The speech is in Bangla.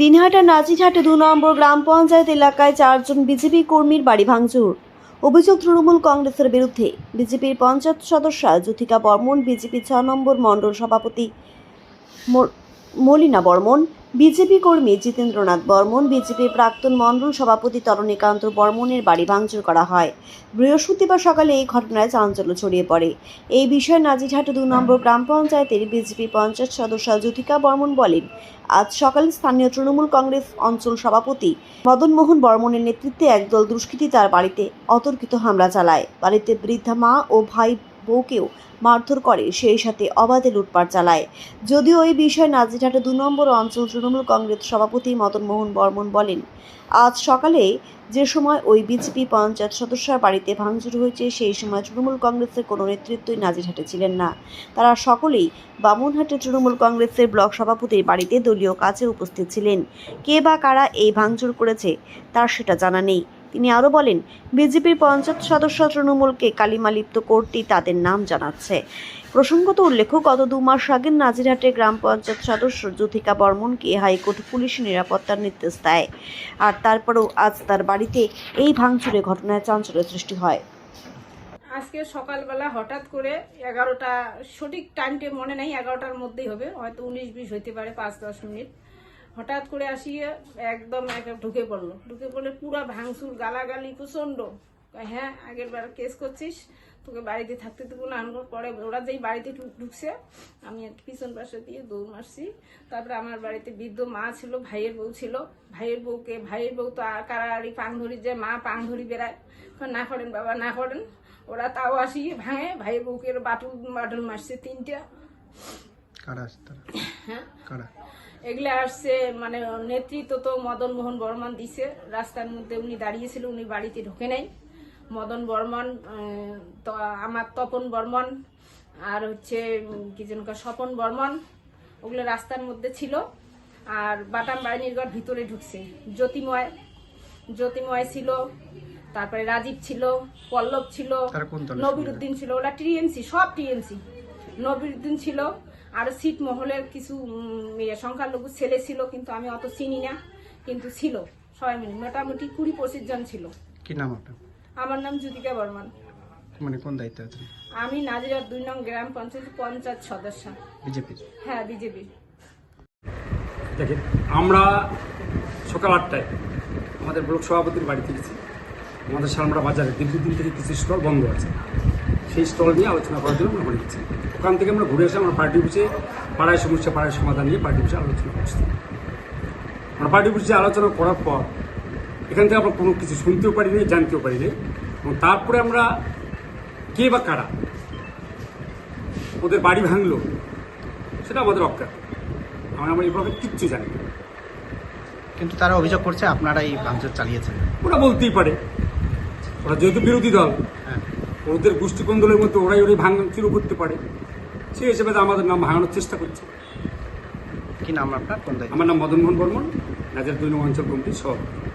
দিনহাটা নাজিরহাটে দু নম্বর গ্রাম পঞ্চায়েত এলাকায় চারজন বিজেপি কর্মীর বাড়ি ভাঙচুর। অভিযোগ তৃণমূল কংগ্রেসের বিরুদ্ধে। বিজেপির পঞ্চায়েত সদস্যা জ্যোতিকা বর্মন, বিজেপি ছ নম্বর মণ্ডল সভাপতি মলিনা বর্মন বিজেপি কর্মী জিতেন্দ্রনাথ বর্মন, বিজেপির প্রাক্তন মণ্ডল সভাপতি তরণীকান্ত বর্মনের বাড়ি ভাঙচুর করা হয়। বৃহস্পতিবার সকালে এই ঘটনায় চাঞ্চল্য ছড়িয়ে পড়ে। এই বিষয়ে নাজিরহাট দু নম্বর গ্রাম পঞ্চায়েতের বিজেপি পঞ্চায়েত সদস্য জ্যোতিকা বর্মন বলেন, আজ সকালে স্থানীয় তৃণমূল কংগ্রেস অঞ্চল সভাপতি মদনমোহন বর্মনের নেতৃত্বে একদল দুষ্কৃতী তার বাড়িতে অতর্কিত হামলা চালায়। বাড়িতে বৃদ্ধা মা ও ভাই বউকেও মারধর করে, সেই সাথে অবাধে লুটপাট চালায়। যদিও এই বিষয়ে নাজিরহাটে দু নম্বর অঞ্চল তৃণমূল কংগ্রেস সভাপতি মদনমোহন বর্মন বলেন, আজ সকালে যে সময় ওই বিজেপি পঞ্চায়েত সদস্যর বাড়িতে ভাঙচুর হয়েছে, সেই সময় তৃণমূল কংগ্রেসের কোনো নেতৃত্বই নাজিরহাটে ছিলেন না। তারা সকলেই বামুনহাটে তৃণমূল কংগ্রেসের ব্লক সভাপতির বাড়িতে দলীয় কাজে উপস্থিত ছিলেন। কে বা কারা এই ভাঙচুর করেছে, তার সেটা জানা নেই। তিনি আরও বলেন, বিজেপির পঞ্চায়েত সদস্য তৃণমূলকে কালিমালিপ্ত করতেই তাদের নাম জানাচ্ছে। প্রসঙ্গত উল্লেখ্য গত দু মাস আগে নাজিরহাটে গ্রাম পঞ্চায়েত সদস্য জ্যোতিকা বর্মনকে হাইকোর্ট পুলিশ নিরাপত্তার নির্দেশ দেয়। আর তারপরেও আজ তার বাড়িতে এই ভাঙচুরে ঘটনায় চাঞ্চল্যের সৃষ্টি হয়। আজকে সকালবেলা হঠাৎ করে এগারোটা সঠিক টাইমটা মনে নেই, এগারোটার মধ্যেই হবে, হয়তো উনিশ, বিশ হইতে পারে, পাঁচ, দশ মিনিট। হঠাৎ করে আসিয়ে একদম এক ঢুকে পড়ল। ঢুকে পড়লে পুরো ভাঙচুর গালাগালি প্রচণ্ড হ্যাঁ আগের বার কেস করছিস তোকে বাড়িতে থাকতে দেবো না আনব পরে ওরা যেই বাড়িতে ঢুকছে আমি পিছন পাশে দিয়ে দৌড় মারছি। তারপরে আমার বাড়িতে বৃদ্ধ মা ছিল ভাইয়ের বউ ছিল। ভাইয়ের বউকে ভাইয়ের বউ তো আর কারাড়ি পাং ধরি যে মা পাং ধরি বেড়ায় না করেন বাবা না করেন। ওরা তাও আসি ভাঙে ভাইয়ের বউকে বাটুল বাটুল মারছে তিনটা। কারা হ্যাঁ। কারা? এগুলো আসছে মানে নেতৃত্ব তো মদন মোহন বর্মন দিছে। রাস্তার মধ্যে উনি দাঁড়িয়েছিল উনি বাড়িতে ঢোকে নাই। মদন বর্মন আমার তপন বর্মন আর হচ্ছে কি যেন স্বপন বর্মন ওগুলো রাস্তার মধ্যে ছিল। আর বাটাম বাহিনীর ঘর ভিতরে ঢুকছে। জ্যোতিময় জ্যোতিময় ছিল তারপরে রাজীব ছিল পল্লব ছিল নবিরুদ্দিন ছিল ওরা টিএমসি সব টিএমসি। নবিরুদ্দিন ছিল আর সিট মহলের কিছু ইয়ে, সংখ্যালঘু ছেলে ছিল কিন্তু আমি অত চিনি না কিন্তু ছিল সবাই মিলে মোটামুটি কুড়ি পঁচিশ জন ছিল। কি নাম আপনার? আমার নাম জ্যোতিকা বর্মন। মানে কোন দায়িত্ব আছেন? আমি নাজিরার দুই নং গ্রাম পঞ্চায়েত পঞ্চায়েত সদস্য। বিজেপির হ্যাঁ বিজেপি। দেখেন আমরা সকাল আটটায় আমাদের ব্লক সভাপতির বাড়িতে গেছি আমাদের সালমরা বাজারে দীর্ঘদিন থেকে কিছু স্টল বন্ধ আছে। সেই স্টল নিয়ে আলোচনা করার জন্য আমরা গেছি ওখান থেকে আমরা ঘুরে এসে আমরা পার্টি অফিসে পাড়ায় সমস্যা পাড়ায় সমাধান নিয়ে পার্টি অফিসে আলোচনা করছি। আমরা পার্টি অফিসে আলোচনা করার পর এখান থেকে আমরা কোনো কিছু শুনতেও পারি নাই জানতেও পারি নাই। এবং তারপরে আমরা কে বা কারা ওদের বাড়ি ভাঙলো সেটা আমাদের অজ্ঞাত। আমরা আমরা এভাবে কিচ্ছু জানি না। কিন্তু তারা অভিযোগ করছে আপনারা এই ভাঙচুর চালিয়েছেন। ওরা বলতেই পারে। ওরা যেহেতু বিরোধী দল হ্যাঁ। ওদের গোষ্ঠী কন্দলের মধ্যে ওরাই ওরাই ভাঙচুরও করতে পারে। সেই হিসেবে আমাদের নাম ভাঙানোর চেষ্টা করছে। কি নাম আপনার? আমার নাম মদন মোহন বর্মন রাজার দুই নং অঞ্চল কমিটির সভাপতি।